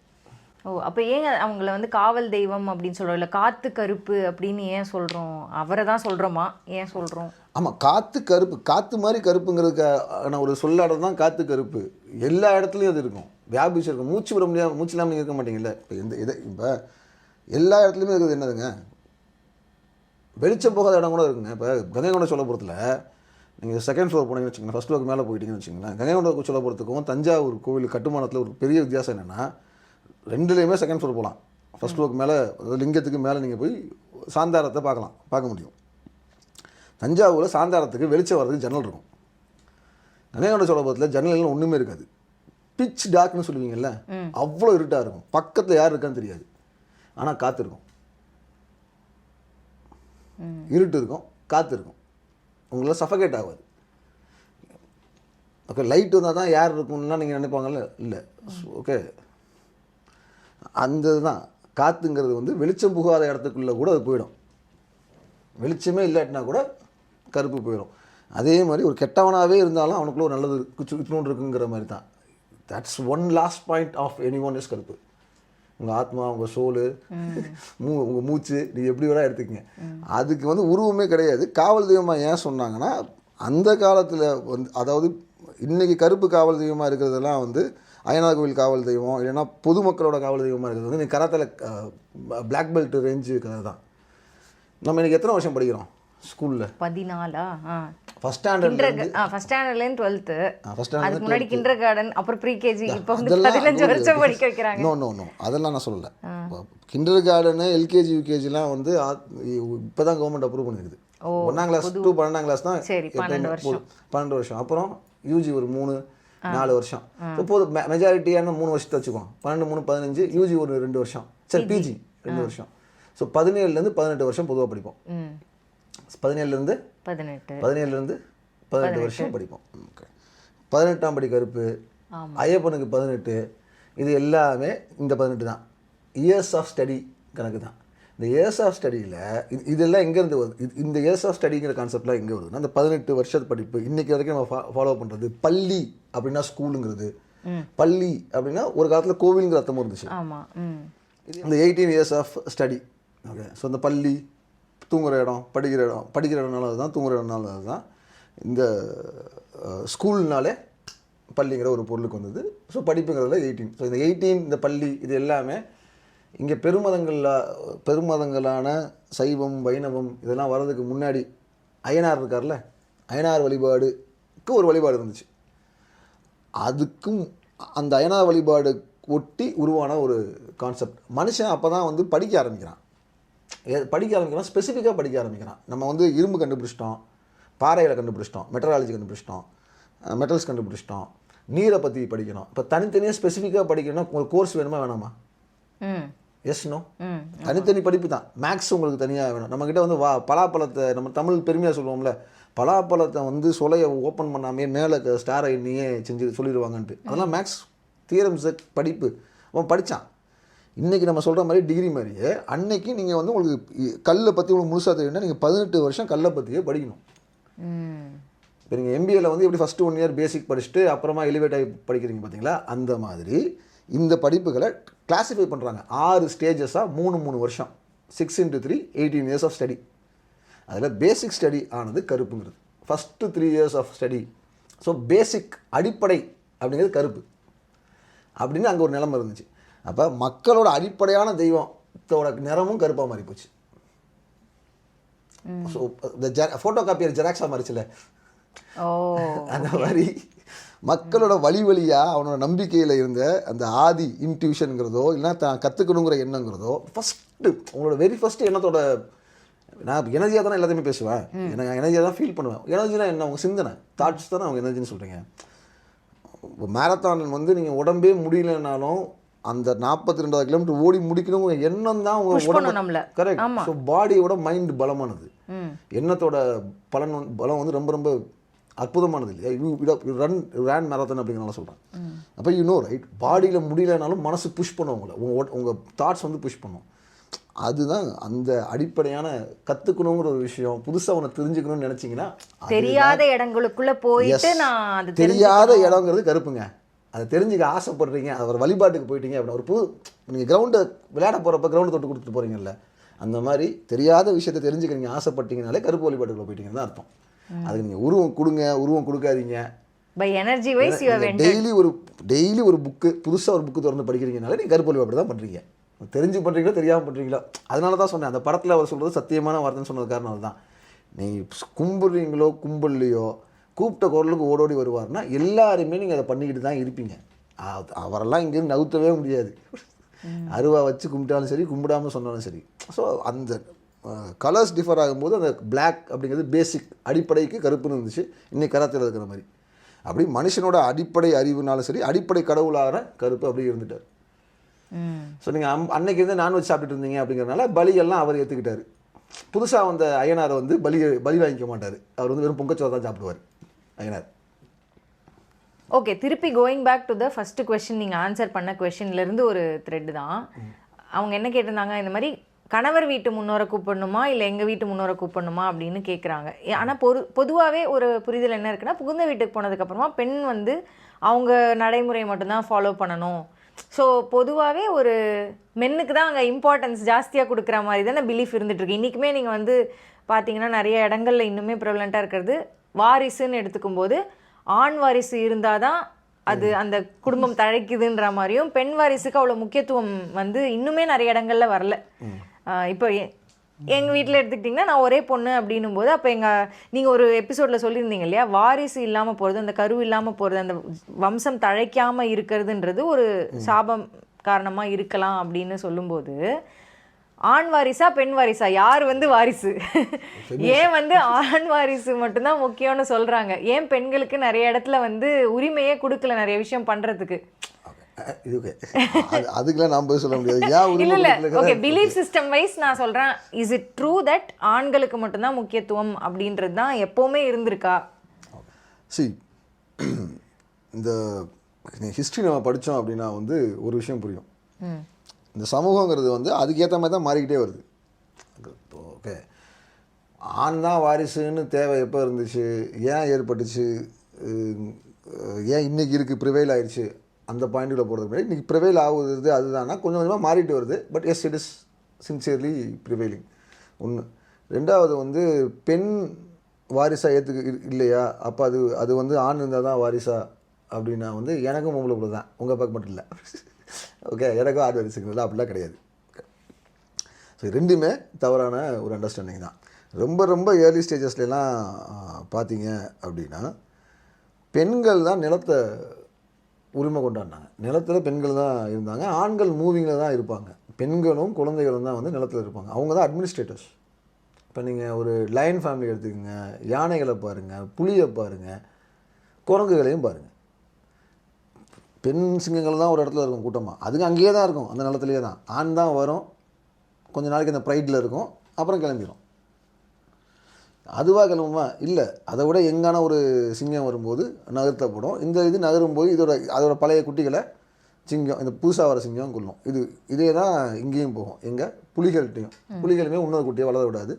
ஓ அப்போ ஏங்க அவங்கள வந்து காவல் தெய்வம் அப்படின்னு சொல்றோம் இல்ல காத்து கருப்பு அப்படின்னு ஏன் சொல்றோம்? அவரை தான் சொல்றோமா? ஏன் சொல்றோம்? ஆமாம் காற்று கருப்பு காற்று மாதிரி கருப்புங்கிறதுக்கான ஒரு சொல்லாடல் தான் காற்று கருப்பு. எல்லா இடத்துலையும் அது இருக்கும். வியாபிச்சிருக்கும் மூச்சு விட முடியாது மூச்சு இல்லாமல் நீங்கள் இருக்க மாட்டீங்கல்ல. இப்போ எந்த இதை இப்போ எல்லா இடத்துலையுமே இருக்கிறது என்னதுங்க? வெளிச்சம் போகாத இடம் கூட இருக்குங்க. இப்போ கங்கை கொண்ட சோழபுரத்தில் நீங்கள் செகண்ட் ஃப்ளோர் போனீங்கன்னு வச்சுக்கோங்க ஃபஸ்ட் ஃப்ளோருக்கு மேலே போயிட்டீங்கன்னு வச்சுக்கோங்களேன் கங்கை கொண்ட சோழபுரத்துக்கும் தஞ்சாவூர் கோவில் கட்டுமானத்தில் ஒரு பெரிய வித்தியாசம் என்னென்னா ரெண்டுலேயுமே செகண்ட் ஃப்ளோர் போகலாம் ஃபஸ்ட் ஃப்ளோருக்கு மேலே அதாவது லிங்கத்துக்கு மேலே நீங்கள் போய் சாந்தாரத்தை பார்க்கலாம் பார்க்க முடியும். தஞ்சாவூரில் சாந்தாரத்துக்கு வெளிச்சம் வர்றதுக்கு ஜன்னல் இருக்கும். கங்கைகொண்ட சோழபுரத்தில் ஜன்னல்லாம் ஒன்றுமே இருக்காது. பிச் டார்க்னு சொல்லுவீங்கல்ல அவ்வளோ இருட்டாக இருக்கும். பக்கத்தில் யார் இருக்கான்னு தெரியாது. ஆனால் காற்று இருக்கும். இருட்டு இருக்கும் காற்று இருக்கும். உங்களை சஃபகேட் ஆகாது. ஓகே லைட் வந்தால் தான் யார் இருக்கும்லாம் நீங்கள் நினைப்பாங்கல்ல? இல்லை. ஓகே அந்த இதுதான். காற்றுங்கிறது வந்து வெளிச்சம் புகாத இடத்துக்குள்ளே கூட அது போயிடும். வெளிச்சமே இல்லாட்டினா கூட கருப்பு போயிடும் அதே மாதிரி ஒரு கெட்டவனாகவே இருந்தாலும் அவனுக்குள்ள ஒரு நல்லது இருக்கு இருக்குங்கிற மாதிரி தான். That's one last point of any one is கருப்பு. உங்கள் ஆத்மா உங்கள் சோலு மூ உங்கள் மூச்சு நீ எப்படி வேணா எடுத்துக்கங்க. அதுக்கு வந்து உருவமே கிடையாது. காவல் தெய்வமாக ஏன் சொன்னாங்கன்னா அந்த காலத்தில் வந்து அதாவது இன்றைக்கி கருப்பு காவல் தெய்வமாக இருக்கிறதெல்லாம் வந்து அய்யனார் கோவில் காவல் தெய்வம் இல்லைன்னா பொதுமக்களோட காவல் தெய்வமாக இருக்கிறது வந்து நீ கராத்தில் பிளாக் பெல்ட் ரேஞ்சு கதை தான். நம்ம இன்றைக்கி எத்தனை வருஷம் படிக்கிறோம்? ஸ்கூலில்? பதினாலா? ஆ. ஃபஸ்ட் ஸ்டாண்டர்ட் ஃபர்ஸ்ட் ஸ்டாண்டர்ட்லேருந்து டுவெல்த்து அதுக்கு முன்னாடி கிண்டர் கார்டன் அப்புறம் ப்ரீ கேஜி இப்போ வந்து பதினஞ்சு வருஷம் படிக்க வைக்கிறாங்க. நோ நோ நோ அதெல்லாம் நான் சொல்லலை. கிண்டர் கார்டனு எல்கேஜி யூகேஜிலாம் வந்து இப்போ தான் கவர்மெண்ட் அப்ரூவ் பண்ணிருக்குது. ஒன்றாம் கிளாஸ் டூ பன்னெண்டாம் கிளாஸ் தான் பன்னெண்டு வருஷம். அப்புறம் யூஜி ஒரு மூணு நாலு வருஷம். இப்போது மெஜாரிட்டியான மூணு வருஷத்தை வச்சுக்குவோம் பன்னெண்டு மூணு பதினஞ்சு யூஜி ஒரு ரெண்டு வருஷம். சரி பிஜி ரெண்டு வருஷம். ஸோ பதினேழுலேருந்து பதினெட்டு வருஷம் பொதுவாக படிப்போம். பதினேழுலேருந்து பதினெட்டு. பதினேழுலேருந்து பதினெட்டு வருஷம் படிப்போம். ஓகே. பதினெட்டாம் படி கருப்பு ஐயப்பனுக்கு பதினெட்டு இது எல்லாமே இந்த பதினெட்டு தான். இயர்ஸ் ஆஃப் ஸ்டடி கணக்கு தான். இந்த இயர்ஸ் ஆஃப் ஸ்டடியில் இது இதெல்லாம் எங்கேருந்து வருது? இது இந்த இயர்ஸ் ஆஃப் ஸ்டடிங்கிற கான்செப்ட்லாம் எங்கே வருதுன்னா அந்த பதினெட்டு வருஷத்து படிப்பு இன்றைக்கி வரைக்கும் நம்ம ஃபாலோ பண்ணுறது பள்ளி அப்படின்னா ஸ்கூலுங்கிறது. பள்ளி அப்படின்னா ஒரு காலத்தில் கோவிலுங்கிற அர்த்தமும் இருந்துச்சு. இந்த eighteen years of study okay. So இந்த பள்ளி தூங்குகிற இடம் படிக்கிற இடம் படிக்கிற இடம்னால அதுதான் தூங்குகிற இடம்னால அதுதான். இந்த ஸ்கூல்னாலே பள்ளிங்கிற ஒரு பொருளுக்கு வந்தது. ஸோ படிப்புங்கிறதுல எயிட்டீன் ஸோ இந்த எயிட்டீன் இந்த பள்ளி இது எல்லாமே இங்கே பெருமதங்களில் பெருமதங்களான சைவம் வைணவம் இதெல்லாம் வர்றதுக்கு முன்னாடி அய்யனார் இருக்கார்ல? அயனார் வழிபாடுக்கு ஒரு வழிபாடு இருந்துச்சு. அதுக்கும் அந்த அயனார் வழிபாடு ஒட்டி உருவான ஒரு கான்செப்ட் மனுஷன் அப்போ தான் வந்து படிக்க ஆரம்பிக்கிறான். படிக்க ஆரம்பிக்கிறான் ஸ்பெசிஃபிக்காக படிக்க ஆரம்பிக்கிறான் நம்ம வந்து இரும்பு கண்டுபிடிச்சிட்டோம் பாறைகளை கண்டுபிடிச்சிட்டோம் மெட்டராலஜி கண்டுபிடிச்சிட்டோம் மெட்டல்ஸ் கண்டுபிடிச்சிட்டோம் நீரை பற்றி படிக்கணும். இப்போ தனித்தனியாக ஸ்பெசிஃபிக்காக படிக்கணும்னா உங்களுக்கு கோர்ஸ் வேணுமா வேணாமா? எஸ் நோ தனித்தனி படிப்பு தான். மேக்ஸ் உங்களுக்கு தனியாக வேணும். நம்மக்கிட்ட வந்து வா பலாப்பழத்தை நம்ம தமிழ் பெருமையாக சொல்லுவோம்ல பலாப்பழத்தை வந்து சொலையை ஓப்பன் பண்ணாமே மேலே ஸ்டாரை எண்ணியே செஞ்சு சொல்லிடுவாங்கன்ட்டு. அதெல்லாம் மேக்ஸ் தியரம்ஸ் படிப்பு. அவன் படித்தான் இன்றைக்கி நம்ம சொல்கிற மாதிரி டிகிரி மாதிரியே அன்னைக்கு நீங்கள் வந்து உங்களுக்கு கல்லை பற்றி உங்களுக்கு முழுசாக தெரியும்னா நீங்கள் பதினெட்டு வருஷம் கல்லை பற்றியே படிக்கணும். இப்போ நீங்கள் எம்பிஏல வந்து எப்படி ஃபஸ்ட்டு ஒன் இயர் பேசிக் படிச்சுட்டு அப்புறமா எலிவேட் ஆகி படிக்கிறீங்க பார்த்தீங்களா அந்த மாதிரி இந்த படிப்புகளை கிளாஸிஃபை பண்ணுறாங்க ஆறு ஸ்டேஜஸாக மூணு மூணு வருஷம். Six into three eighteen years of study அதில் பேசிக் ஸ்டடி ஆனது கருப்புங்கிறது. First three years of study so basic அடிப்படை அப்படிங்கிறது கருப்பு. அப்படின்னு அங்கே ஒரு நிலைமை இருந்துச்சு. அப்போ மக்களோட அடிப்படையான தெய்வத்தோட நிறமும் கருப்பாக மாறி போச்சு. ஸோ இந்த ஜெ ஃபோட்டோ காப்பியர் ஜெராக்ஸாக மாறிச்சுல. *laughs* அந்த மாதிரி மக்களோட வழி வழியாக அவனோட நம்பிக்கையில் இருந்த அந்த ஆதி இன்ட்யூஷனுங்கிறதோ இல்லைன்னா தான் கற்றுக்கணுங்கிற எண்ணங்கிறதோ ஃபஸ்ட்டு உங்களோட வெரி ஃபஸ்ட்டு எண்ணத்தோட நான் எனர்ஜியாக தானே எல்லாத்தையுமே பேசுவேன். எனக்கு எனர்ஜியாக தான் ஃபீல் பண்ணுவேன். எனர்ஜினா என்ன? உங்கள் சிந்தனை. தாட்ஸ் தானே அவங்க எனர்ஜின்னு சொல்கிறீங்க மேரத்தான் வந்து நீங்கள் உடம்பே முடியலனாலும் அந்த நாற்பத்தி ரெண்டாவது கிலோமீட்டர் ஓடி முடிக்கணுங்கிற எண்ணம் தான். உடம்பு கரெக்ட் ஸோ பாடியோட மைண்ட் பலமானது. எண்ணத்தோட பலன் பலம் வந்து ரொம்ப ரொம்ப அற்புதமானது இல்லையா? யூ ரன் ரேன் மேரத்தான் அப்படிங்கிறனால சொல்கிறேன் அப்போ யூ நோ ரைட் பாடியில் முடியலனாலும் மனசு புஷ் பண்ணும் உங்களை. உங்கள் உங்கள் தாட்ஸ் வந்து புஷ் பண்ணும். அதுதான் அந்த அடிப்படையான கற்றுக்கணுங்கிற ஒரு விஷயம். புதுசாக ஒன்று தெரிஞ்சுக்கணும்னு நினச்சிங்கன்னா தெரியாத இடங்களுக்குள்ள போயிட்டு நான் தெரியாத இடங்கிறது கருப்புங்க. அதை தெரிஞ்சுக்க ஆசைப்படுறீங்க அது ஒரு வழிபாட்டுக்கு போயிட்டீங்க அப்படின்னா ஒரு புது நீங்கள் கிரவுண்டை விளையாட போகிறப்ப கிரவுண்டு தொட்டு கொடுத்துட்டு போகிறீங்கல்ல அந்த மாதிரி தெரியாத விஷயத்தை தெரிஞ்சுக்க நீங்கள் ஆசைப்பட்டீங்கனாலே கருப்பு வழிபாட்டுக்குள்ள போயிட்டீங்கன்னு தான் அர்த்தம். அதுக்கு நீங்கள் உருவம் கொடுங்க உருவம் கொடுக்காதீங்க. By energy wise you daily ஒரு டெய்லி ஒரு புக்கு புதுசாக ஒரு புக்கு திறந்து படிக்கிறீங்கனாலே நீங்கள் கருப்பு வழிபாடு தான் பண்ணுறீங்க தெரிஞ்சு பண்ணுறீங்களோ தெரியாமல் பண்ணுறீங்களோ அதனால தான் சொன்னேன் அந்த படத்தில் அவர் சொல்கிறது சத்தியமான வார்த்தைன்னு சொன்னது காரணம் அதுதான். நீ கும்பிட்றீங்களோ கும்பிடலையோ கூப்பிட்ட குரலுக்கு ஓடோடி வருவார்னா எல்லாருமே நீங்கள் அதை பண்ணிக்கிட்டு தான் இருப்பீங்க. அவரெல்லாம் இங்கேருந்து நவுத்தவே முடியாது. அருவா வச்சு கும்பிட்டாலும் சரி கும்பிடாம சொன்னாலும் சரி. ஸோ அந்த கலர்ஸ் டிஃபர் ஆகும்போது அந்த Black அப்படிங்கிறது பேசிக் அடிப்படைக்கு கருப்புன்னு இருந்துச்சு. இன்னைக்கு கராத்தில் இருக்கிற மாதிரி. அப்படி மனுஷனோட அடிப்படை அறிவுனாலும் சரி அடிப்படை கடவுளான கருப்பு அப்படி இருந்துட்டார். ஸோ நீங்கள் அம் அன்னைக்கு இருந்து நான்வெஜ் சாப்பிட்டுட்டு இருந்தீங்க அப்படிங்கிறனால பலியெல்லாம் அவர் ஏற்றுக்கிட்டாரு புதுசாக வந்த ஐயனாரை வந்து பலி பலி வாங்கிக்க மாட்டார். அவர் வந்து வெறும் பொங்கச்சோறு தான் சாப்பிடுவார். ஐயனார் ஓகே திருப்பி going back to the first question நீங்கள் ஆன்சர் பண்ண கொஷின்லேருந்து ஒரு த்ரெட்டு தான். அவங்க என்ன கேட்டிருந்தாங்க? இந்த மாதிரி கணவர் வீட்டு முன்னோரை கூப்பிடணுமா? இல்லை எங்கள் வீட்டு முன்னோரை கூப்பிடணுமா? அப்படின்னு கேட்குறாங்க ஆனால் பொது பொதுவாகவே ஒரு புரிதல் என்ன இருக்குன்னா புகுந்த வீட்டுக்கு போனதுக்கப்புறமா பெண் வந்து அவங்க நடைமுறை மட்டும்தான் ஃபாலோ பண்ணணும். ஸோ பொதுவாகவே ஒரு மென்னுக்கு தான் அங்கே இம்பார்ட்டன்ஸ் ஜாஸ்தியாக கொடுக்குற மாதிரி தானே பிலீஃப் இருந்துகிட்ருக்கு இன்றைக்குமே நீங்கள் வந்து பார்த்தீங்கன்னா நிறைய இடங்கள்ல இன்னுமே ப்ரெவலண்ட்டாக இருக்கிறது வாரிசுன்னு எடுத்துக்கும்போது ஆண் வாரிசு இருந்தால் தான் அது அந்த குடும்பம் தழைக்குதுன்ற மாதிரியும் பெண் வாரிசுக்கு அவ்வளோ முக்கியத்துவம் வந்து இன்னுமே நிறைய இடங்கள்ல வரல. இப்போ எ- எங்க வீட்டில் எடுத்துக்கிட்டிங்கன்னா நான் ஒரே பொண்ணு அப்படின்னும் போது அப்போ எங்கள் நீங்கள் ஒரு எபிசோடில் சொல்லியிருந்தீங்க இல்லையா வாரிசு இல்லாமல் போகிறது அந்த கரு இல்லாமல் போகிறது அந்த வம்சம் தழைக்காமல் இருக்கிறதுன்றது ஒரு சாபம் காரணமாக இருக்கலாம் அப்படின்னு சொல்லும்போது ஆண் வாரிசா பெண் வாரிசா? யார் வந்து வாரிசு? ஏன் வந்து ஆண் வாரிசு மட்டும்தான் முக்கியம்னு சொல்றாங்க. ஏன் பெண்களுக்கு நிறைய இடத்துல வந்து உரிமையே கொடுக்கல நிறைய விஷயம். அது அதுக்கெல்லாம் நான் போய் சொல்ல முடியாது. இல்ல இல்ல. ஓகே பிலீஃப் சிஸ்டம் வைஸ் நான் சொல்றேன். இஸ் இட் ட்ரூ தட் ஆண்களுக்கு மட்டும்தான் முக்கியத்துவம் அப்படின்றது தான் எப்பவுமே இருந்திருக்கா? சி இந்த ஹிஸ்ட்ரி நம்ம படித்தோம் அப்படின்னா வந்து ஒரு விஷயம் புரியும். இந்த சமூகங்கிறது வந்து அதுக்கேற்ற மாதிரி தான் மாறிக்கிட்டே வருது. ஓகே. ஆண் தான் வாரிசுன்னு தேவை எப்போ இருந்துச்சு? ஏன் ஏற்பட்டுச்சு? ஏன் இன்னைக்கு இருக்குது ப்ரிவைல் ஆயிடுச்சு அந்த பாயிண்ட்டில் போகிறதுக்கு முன்னாடி இன்றைக்கி ப்ரிவைல் ஆகுது அதுதானா? கொஞ்சம் கொஞ்சமாக மாறிட்டு வருது. But yes it is sincerely prevailing ஒன்று ரெண்டாவது வந்து பெண் வாரிசாக ஏற்றுக்கு இல்லையா? அப்போ அது அது வந்து ஆண் இருந்தால் தான் வாரிசா அப்படின்னா வந்து எனக்கும் பொம்பளை தான். உங்கள் பக்கம் மட்டும் இல்லை. ஓகே எனக்கும் ஆண் சிக்னல் அப்படிலாம் கிடையாது. ஸோ ரெண்டுமே தவறான ஒரு அண்டர்ஸ்டாண்டிங் தான். ரொம்ப ரொம்ப ஏர்லி ஸ்டேஜஸ்லாம் பார்த்தீங்க அப்படின்னா பெண்கள் தான் நிலத்தை உரிமை கொண்டாடினாங்க. நிலத்தில் பெண்கள் தான் இருந்தாங்க. ஆண்கள் மூவிங்கில் தான் இருப்பாங்க. பெண்களும் குழந்தைகளும் தான் வந்து நிலத்தில் இருப்பாங்க. அவங்க தான் அட்மினிஸ்ட்ரேட்டர்ஸ் இப்போ நீங்கள் ஒரு லயன் ஃபேமிலி எடுத்துக்கோங்க யானைகளை பாருங்கள் புலியை பாருங்கள் குரங்குகளையும் பாருங்கள் பெண் சிங்கங்கள் தான் ஒரு இடத்துல இருக்கும் கூட்டமாக அதுங்க அங்கேயே தான் இருக்கும் அந்த நிலத்துலேயே தான். ஆண் தான் வரும் கொஞ்ச நாளைக்கு அந்த ப்ரைடில் இருக்கும் அப்புறம் கிளம்பிடும் அதுவாக கிளம்புமா? இல்லை. அதை விட எங்கான ஒரு சிங்கம் வரும்போது நகர்த்தப்படும். இந்த இது நகரும்போது இதோட அதோட பழைய குட்டிகளை சிங்கம் இந்த புதுசாக வர சிங்கம் கொல்லும். இது இதே தான் இங்கேயும் போகும். எங்கள் புலிகள்கிட்டையும். புலிகளுமே இன்னொரு குட்டியை வளர விடாது.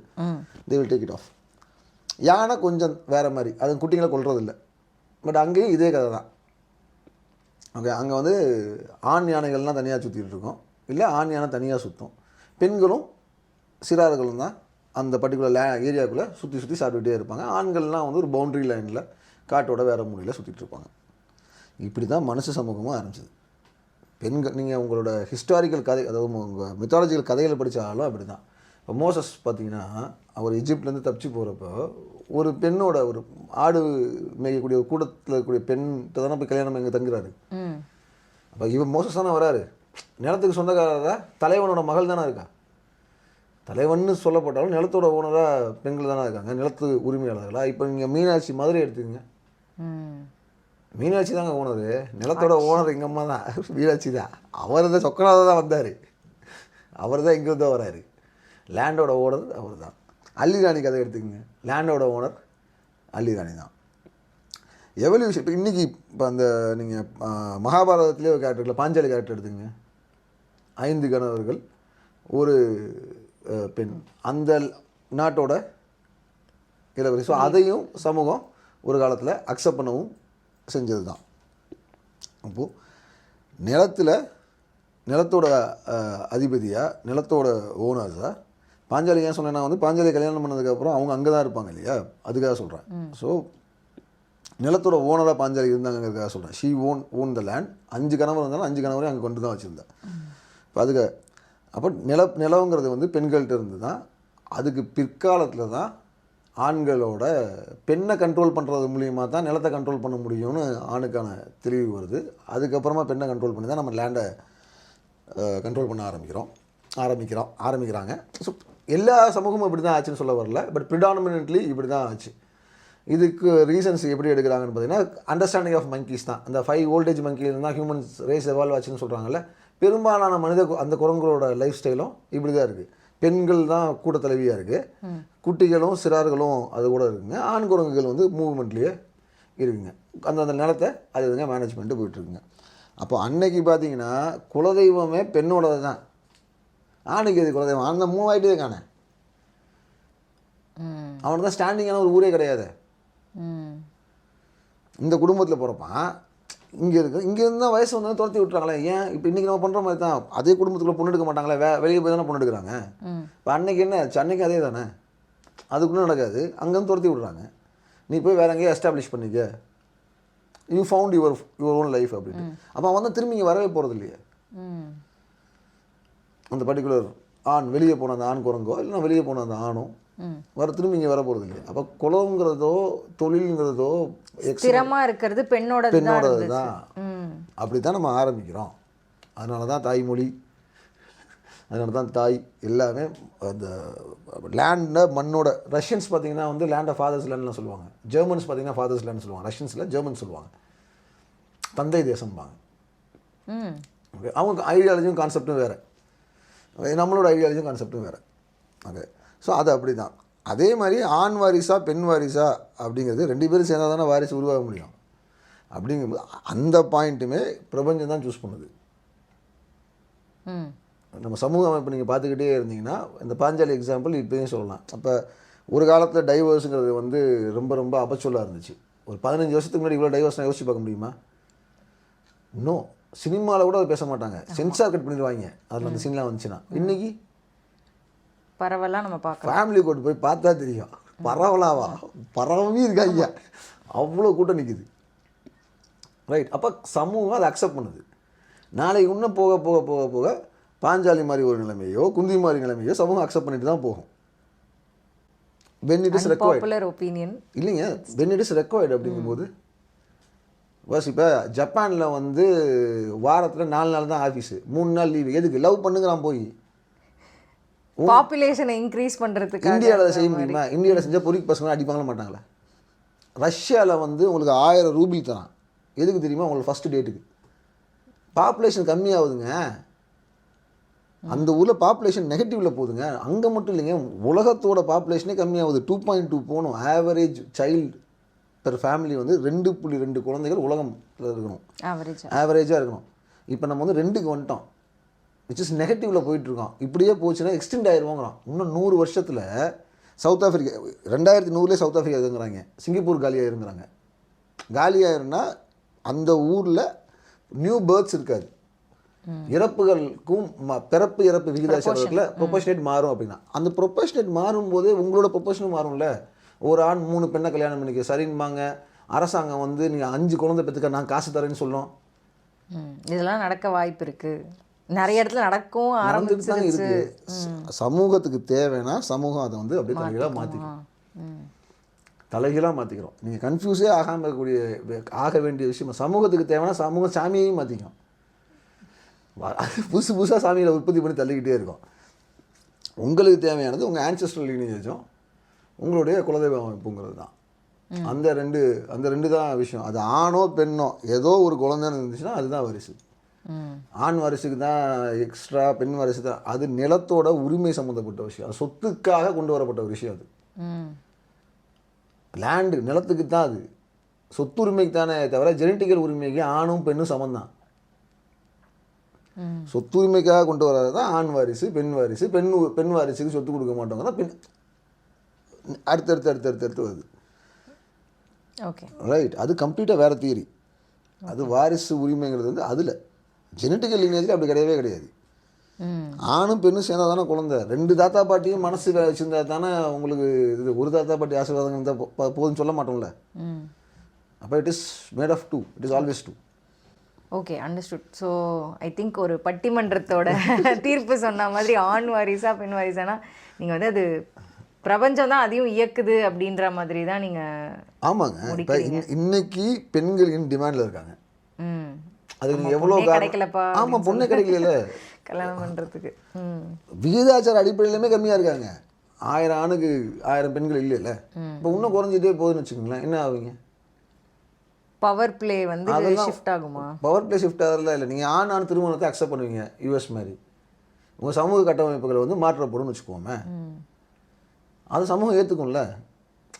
They will take it off யானை கொஞ்சம் வேறு மாதிரி. அது குட்டிங்களை கொல்றதில்ல. பட் அங்கேயும் இதே கதை தான். ஓகே அங்கே வந்து ஆண் யானைகள்லாம் தனியாக சுற்றிட்டு இருக்கோம் இல்லை ஆண் யானை தனியாக சுற்றும் பெண்களும் சிறார்களும் தான் அந்த பர்டிகுலர் லே ஏரியாக்குள்ளே சுற்றி சுற்றி சாப்பிட்டுக்கிட்டே இருப்பாங்க. ஆண்கள்லாம் வந்து ஒரு பவுண்ட்ரி லைனில் காட்டோட வேறு மூலையில் சுற்றிட்டு இருப்பாங்க இப்படி தான் மனுஷ சமூகமும் ஆரம்பிச்சிது. பெண்கள் நீங்கள் உங்களோட ஹிஸ்டாரிக்கல் கதை அதாவது உங்கள் மித்தாலஜிக்கல் கதைகளை படித்தாலும் அப்படி தான் இப்போ மோசஸ் பார்த்தீங்கன்னா அவர் எஜிப்ட்லேருந்து தப்பிச்சு போகிறப்போ ஒரு பெண்ணோட ஒரு ஆடு மேய்க்கக்கூடிய ஒரு கூட்டத்தில் இருக்கக்கூடிய பெண்கிட்ட தானே போய் கல்யாணம் இங்கே தங்குறாரு. அப்போ இவன் மோசஸ் தானே வராரு. நிலத்துக்கு சொந்தக்காரரா தலைவனோட மகள் தானே இருக்கா? தலைவன்னு சொல்லப்பட்டாலும் நிலத்தோட ஓனராக பெண்கள் தானே இருக்காங்க. நிலத்து உரிமையாளர்களா? இப்போ நீங்கள் மீனாட்சி மதுரை எடுத்துக்கங்க. மீனாட்சி தாங்க ஓனரு நிலத்தோட ஓனர் எங்கள் அம்மா தான். மீனாட்சி தான். அவர் தான் சொக்கநாத தான் வந்தார். அவர் தான் இங்கிருந்து தான் வராரு. லேண்டோட ஓனர் அவர் தான் அல்லிராணி கதை எடுத்துக்கோங்க. லேண்டோட ஓனர் அல்லிராணி தான். எவல்யூஷன் இப்போ இன்றைக்கி இப்போ அந்த நீங்கள் மகாபாரதத்திலே ஒரு கேரக்டர் இல்லை பாஞ்சாலி கேரக்டர் எடுத்துங்க ஐந்து கணவர்கள் ஒரு பெண். அந்த நாட்டோட இளவரசி. ஸோ அதையும் சமூகம் ஒரு காலத்தில் அக்செப்ட் பண்ணவும் செஞ்சது தான் அப்போது நிலத்தில் நிலத்தோட அதிபதியாக நிலத்தோட ஓனர்ஸாக பாஞ்சாலி ஏன் சொன்னேன்னா வந்து பாஞ்சாலி கல்யாணம் பண்ணதுக்கப்புறம் அவங்க அங்கே தான் இருப்பாங்க இல்லையா? அதுக்காக சொல்கிறேன் ஸோ நிலத்தோட ஓனராக பாஞ்சாலி இருந்தாங்கிறதுக்காக சொல்கிறேன் she own own the land அஞ்சு கணவர் இருந்தாலும் அஞ்சு கணவரையும் அங்கே கொண்டு தான் வச்சுருந்தேன் இப்போ அதுக்கு அப்போ நில நிலவுங்கிறது வந்து பெண்கள்கிட்ட இருந்து தான் அதுக்கு பிற்காலத்தில் தான் ஆண்களோட பெண்ணை கண்ட்ரோல் பண்ணுறது மூலியமாக தான் நிலத்தை கண்ட்ரோல் பண்ண முடியும்னு ஆணுக்கான தெளிவு வருது. அதுக்கப்புறமா பெண்ணை கண்ட்ரோல் பண்ணி தான் நம்ம லேண்டை கண்ட்ரோல் பண்ண ஆரம்பிக்கிறோம். ஆரம்பிக்கிறோம். ஆரம்பிக்கிறாங்க. ஸோ எல்லா சமூகமும் இப்படி தான் ஆச்சுன்னு சொல்ல வரல பட் ப்ரிடாமினென்ட்லி இப்படி தான் ஆச்சு. இதுக்கு ரீசன்ஸ் எப்படி எடுக்கிறாங்கன்னு பார்த்தீங்கன்னா அண்டர்ஸ்டாண்டிங் ஆஃப் monkeys தான். அந்த ஃபைவ் ஓல்டேஜ் மங்கியில் தான் ஹியூமன்ஸ் ரேஸ் எவால்வ் ஆச்சுன்னு சொல்கிறாங்கல்ல பெரும்பாலான மனித அந்த குரங்களோட லைஃப் ஸ்டைலும் இப்படி தான் இருக்குது பெண்கள் தான் கூட தலைவியாக இருக்குது குட்டிகளும் சிறார்களும் அது கூட இருக்குங்க. ஆண் குரங்குகள் வந்து மூவ்மெண்ட்லேயே இருக்குங்க. அந்த அந்த நிலத்தை அது இதுங்க மேனேஜ் பண்ணிட்டு போயிட்டுருக்குங்க அப்போ அன்னைக்கு பார்த்தீங்கன்னா குலதெய்வமே பெண்ணோடது தான் ஆணுக்கு குலதெய்வம்? அந்த மூவ் ஆகிட்டே ம். அவனுக்கு தான் ஸ்டாண்டிங்கான ஒரு ஊரே கிடையாது. இந்த குடும்பத்தில் பிறப்பான் இங்கே இருக்கு. இங்கே இருந்தால் வயசு வந்து துரத்தி விட்றாங்களே ஏன்? இப்போ இன்றைக்கி நம்ம பண்ணுற மாதிரி தான். அதே குடும்பத்துக்குள்ள பொண்ணு எடுக்க மாட்டாங்களே. வே வெளியே போய் தானே பொண்ணு எடுக்கிறாங்க. இப்போ அன்னைக்கு என்ன? சென்னைக்கு அதே தானே. அதுக்குள்ளே நடக்காது. அங்கேருந்து துரத்தி விட்றாங்க நீ போய் வேற எங்கேயோ எஸ்டாப்ளிஷ் பண்ணிக்க. You found your your own life அப்படின்ட்டு. அப்போ அவன் வந்து திரும்பி இங்கே வரவே போகிறது இல்லையே அந்த பர்டிகுலர் ஆண் வெளியே போன அந்த ஆண் குரங்கோ இல்லைன்னா வெளியே போன அந்த ஆணும் வர திரும்பி இங்கே வர போகிறது இல்லையா அப்போ குலங்கிறதோ தொழில்ங்கிறதோ ex- ஸ்திரமா இருக்கிறது பெண்ணோட பெண்ணோடது தான் அப்படி தான் நம்ம ஆரம்பிக்கிறோம். அதனால தான் தாய்மொழி அதனால தான் தாய் எல்லாமே அந்த லேண்டை மண்ணோட ரஷ்யன்ஸ் பார்த்தீங்கன்னா வந்து லேண்டை ஃபாதர்ஸ் லேண்ட்லாம் சொல்லுவாங்க. ஜெர்மன்ஸ் பார்த்தீங்கன்னா ஃபாதர்ஸ் லேண்ட் சொல்லுவாங்க. ரஷ்யன்ஸில் ஜெர்மன் சொல்லுவாங்க. தந்தை தேசம்பாங்க. அவங்க ஐடியாலஜியும் கான்செப்டும் வேறு. நம்மளோட ஐடியாலஜியும் கான்செப்டும் வேறு. ஓகே ஸோ அது அப்படி தான் அதே மாதிரி ஆண் வாரிசா பெண் வாரிசா அப்படிங்கிறது ரெண்டு பேரும் சேர்ந்தால் தானே வாரிசு உருவாக முடியும். அப்படிங்கும்போது அந்த பாயிண்ட்டுமே பிரபஞ்சம் தான் சூஸ் பண்ணுது. நம்ம சமூக அமைப்பு நீங்கள் பார்த்துக்கிட்டே இருந்தீங்கன்னா இந்த பாஞ்சாலி எக்ஸாம்பிள் இப்போயும் சொல்லலாம். அப்போ ஒரு காலத்தில் டைவர்ஸுங்கிறது வந்து ரொம்ப ரொம்ப அபச்சொல்லாக இருந்துச்சு. ஒரு பதினஞ்சு வருஷத்துக்கு முன்னாடி இவ்வளோ டைவர்ஸ் யோசிச்சு பார்க்க முடியுமா? இன்னும் சினிமாவில் கூட அதை பேச மாட்டாங்க. சென்சார் கட் பண்ணிடுவாங்க. அதில் அந்த சீன்லாம் வந்துச்சுன்னா. இன்னைக்கு பரவலாக நம்ம பார்க்கலாம். ஃபேமிலி கோர்ட் போய் பார்த்தா தெரியும். பரவலாவா? பரவவே இருக்காங்க. அவ்வளோ கூட்டம் நிற்குது ரைட் அப்போ சமூகம் அதை அக்செப்ட் பண்ணுது. நாளைக்கு இன்னும் போக போக போக போக பாஞ்சாலி மாதிரி ஒரு நிலைமையோ குந்தி மாதிரி நிலைமையோ சமூகம் அக்செப்ட் பண்ணிட்டு தான் போகும். வென் இட் இஸ் ரெக்வயர்ட் இல்லைங்க. வென் இட் இஸ் ரெக்வயர்ட் அப்படிங்கும்போது பஸ் இப்போ ஜப்பானில் வந்து வாரத்தில் நாலு நாள் தான் ஆஃபீஸு மூணு நாள் லீவு எதுக்கு? லவ் பண்ணுங்கிறான் போய். பாப்புலேஷனை இன்க்ரீஸ் பண்ணுறதுக்காக இந்தியாவில் செய்ய முடியுமா? இந்தியாவில் செஞ்சால் பொறிக்கு பசங்க அடிப்பாங்களா மாட்டாங்களா? ரஷ்யாவில் வந்து உங்களுக்கு ஆயிரம் ரூபி தரான். எதுக்கு தெரியுமா? உங்களுக்கு ஃபஸ்ட்டு டேட்டுக்கு பாப்புலேஷன் கம்மியாகுதுங்க. அந்த ஊரில் பாப்புலேஷன் நெகட்டிவில் போகுதுங்க. அங்கே மட்டும் இல்லைங்க. உலகத்தோட பாப்புலேஷனே கம்மியாகுது. டூ பாயிண்ட் டூ போகணும். ஆவரேஜ் சைல்டு பெர் ஃபேமிலி வந்து ரெண்டு புள்ளி ரெண்டு குழந்தைகள் உலகத்தில் இருக்கணும். ஆவரேஜ் ஆவரேஜாக இருக்கணும். இப்போ நம்ம வந்து ரெண்டுக்கு வந்துட்டோம். விச் இஸ் நெகட்டிவில் போயிட்டுருக்கோம் இப்படியே போச்சுன்னா எக்ஸ்டெண்ட் ஆயிடுவோங்கிறோம் இன்னும் நூறு வருஷத்தில் சவுத் ஆஃப்ரிக்கா ரெண்டாயிரத்தி நூறுலேயே சவுத் ஆஃப்ரிக்கா இருக்குங்கிறாங்க. சிங்கப்பூர் காலியாக இருங்கிறாங்க காலியாயிருன்னா அந்த ஊரில் நியூ பேர்த்ஸ் இருக்காது. இறப்புகளுக்கும் ம- பிறப்பு இறப்பு விகிதாச்சாரத்தில் ப்ரொபோஷனேட் மாறும் அப்படின்னா. அந்த ப்ரொபோஷனேட் மாறும்போதே உங்களோட ப்ரொபோஷனும் மாறும்ல. ஒரு ஆண் மூணு பெண்ணை கல்யாணம் பண்ணிக்க சரின்பாங்க அரசாங்கம் வந்து நீங்கள் அஞ்சு குழந்தை பெற்றுக்க நான் காசு தரேன்னு சொல்லும். இதெல்லாம் நடக்க வாய்ப்பு இருக்கு. நிறைய இடத்துல நடக்கும் நடந்துட்டு தான் ஆரம்பிச்சிருச்சு இருக்கு சமூகத்துக்கு தேவைன்னா சமூகம் அதை வந்து அப்படியே தலைகீழாக மாற்றிக்கும் ம். தலைகீழாக மாற்றிக்கிறோம் நீங்கள் கன்ஃபியூஸே ஆகாமல் இருக்கக்கூடிய ஆக வேண்டிய விஷயம் சமூகத்துக்கு தேவைன்னா சமூகம் சாமியையும் மாற்றிக்கும் புதுசு புதுசாக சாமியில் உற்பத்தி பண்ணி தள்ளிக்கிட்டே இருக்கும். உங்களுக்கு தேவையானது உங்கள் ஆன்சஸ்ட்ரல் லீனேஜும் உங்களுடைய குலதெய்வ அமைப்புங்கிறது தான். அந்த ரெண்டு அந்த ரெண்டு தான் விஷயம். அது ஆணோ பெண்ணோ ஏதோ ஒரு குழந்தைன்னு இருந்துச்சுன்னா அதுதான் வரிசு. ஆண் வாரிசுக்கு தான் எக்ஸ்ட்ரா பெண் வாரிசு தான். அது நிலத்தோட உரிமை சம்மந்தப்பட்ட விஷயம். அது சொத்துக்காக கொண்டு வரப்பட்ட ஒரு விஷயம் அது. லேண்டு நிலத்துக்கு தான் அது. சொத்துரிமைக்கு தானே தவிர ஜெனட்டிக்கல் உரிமைக்கு ஆணும் பெண்ணும் சமந்தான் சொத்துரிமைக்காக கொண்டு வர்றது தான் ஆண் வாரிசு பெண் வாரிசு. பெண் பெண் வாரிசுக்கு சொத்து கொடுக்க மாட்டோங்க தான் பெண் அடுத்தடுத்து அடுத்தடுத்து அடுத்து வருது. ஓகே ரைட் அது கம்ப்ளீட்டாக வேறு தியரி அது வாரிசு உரிமைங்கிறது வந்து அதில். ஜெனட்டிக்கல் லீனேஜில் அப்படி கிடையவே கிடையாது. ஆணும் பெண்ணும் சேர்ந்தா தானே குழந்தை. ரெண்டு தாத்தா பாட்டியும் மனசு வச்சிருந்தா தானே உங்களுக்கு இது ஒரு தாத்தா பாட்டி ஆசீர்வாதம் இருந்தால் போதும்னு சொல்ல மாட்டோம்ல? அப்போ it is made of two it is always two okay understood so I think ஒரு பட்டிமன்றத்தோட *laughs* தீர்ப்பு சொன்ன மாதிரி ஆண் வாரிசா பெண் வாரிசானா நீங்கள் வந்து அது பிரபஞ்சம் தான் அதையும் இயக்குது அப்படின்ற மாதிரி தான் நீங்கள் ஆமாங்க. இப்போ இன்னைக்கு பெண்கள் இன் டிமாண்டில் இருக்காங்க. அதுக்கு எவ்வளோ கிடைக்கலப்பா ஆமாம் பொண்ணே கிடைக்கல கல்யாணம் பண்ணுறதுக்கு விகிதாச்சார அடிப்படையிலுமே கம்மியாக இருக்காங்க. ஆயிரம் ஆணுக்கு ஆயிரம் பெண்கள் இல்லைல்ல. இப்போ இன்னும் குறைஞ்சிட்டே போகுதுன்னு வச்சுக்கோங்களேன். என்ன ஆவீங்க பவர் ப்ளே வந்து ஷிஃப்ட் ஆகுமா? பவர் பிளே ஷிஃப்ட் ஆகிறதுல இல்லை. நீங்கள் ஆண் ஆண் திருமணத்தை அக்செப்ட் பண்ணுவீங்க. யூஎஸ் மாதிரி. உங்கள் சமூக கட்டமைப்புகள் வந்து மாற்றப்படும்னு வச்சுக்கோமே. அது சமூகம் ஏற்றுக்கும்ல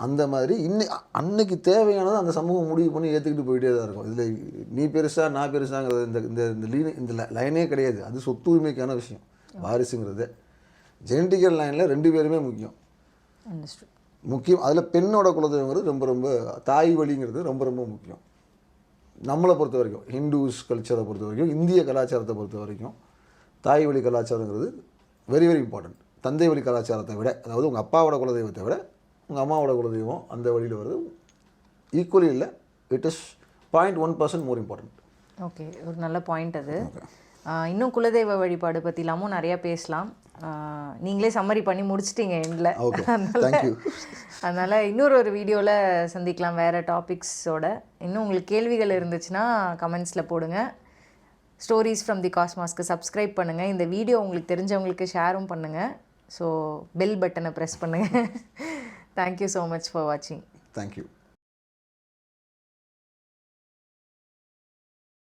அந்த மாதிரி இன்னை அன்னைக்கு தேவையானதை அந்த சமூகம் முடிவு பண்ணி ஏற்றுக்கிட்டு போயிட்டே தான் இருக்கும். இதில் நீ பெருசா நான் பெருசாங்கிறது இந்த இந்த இந்த லீன் இந்த லைனே கிடையாது. அது சொத்து உரிமைக்கான விஷயம். வாரிசுங்கிறது. ஜெனட்டிக்கல் லைனில் ரெண்டு பேருமே முக்கியம். முக்கியம் அதில் பெண்ணோட குலதெய்வங்கிறது ரொம்ப ரொம்ப தாய் வழிங்கிறது ரொம்ப ரொம்ப முக்கியம். நம்மளை பொறுத்த வரைக்கும் ஹிந்துஸ் கல்ச்சரை பொறுத்த வரைக்கும் இந்திய கலாச்சாரத்தை பொறுத்த வரைக்கும் தாய் வழி கலாச்சாரங்கிறது வெரி வெரி இம்பார்ட்டன்ட் தந்தை வழி கலாச்சாரத்தை விட அதாவது உங்கள் அப்பாவோட குலதெய்வத்தை விட உங்கள் அம்மாவோட குலதெய்வம் அந்த வழியில் வருது. ஈக்குவலி இல்லை it is point one percent more important okay ஒரு நல்ல பாயிண்ட் அது. இன்னும் குலதெய்வ வழிபாடு பற்றிலாமும் நிறையா பேசலாம். நீங்களே சம்மரி பண்ணி முடிச்சிட்டீங்க எண்டில். தேங்க்யூ அதனால் இன்னொரு ஒரு வீடியோவில் சந்திக்கலாம் வேறு டாபிக்ஸோட இன்னும் உங்களுக்கு கேள்விகள் இருந்துச்சுன்னா கமெண்ட்ஸில் போடுங்க. ஸ்டோரிஸ் ஃப்ரம் தி காஸ்மாஸ்க்கு சப்ஸ்கிரைப் பண்ணுங்கள் இந்த வீடியோ உங்களுக்கு தெரிஞ்சவங்களுக்கு ஷேரும் பண்ணுங்கள் ஸோ பெல் பட்டனை ப்ரெஸ் பண்ணுங்கள் thank you so much for வாட்சிங் தேங்க்யூ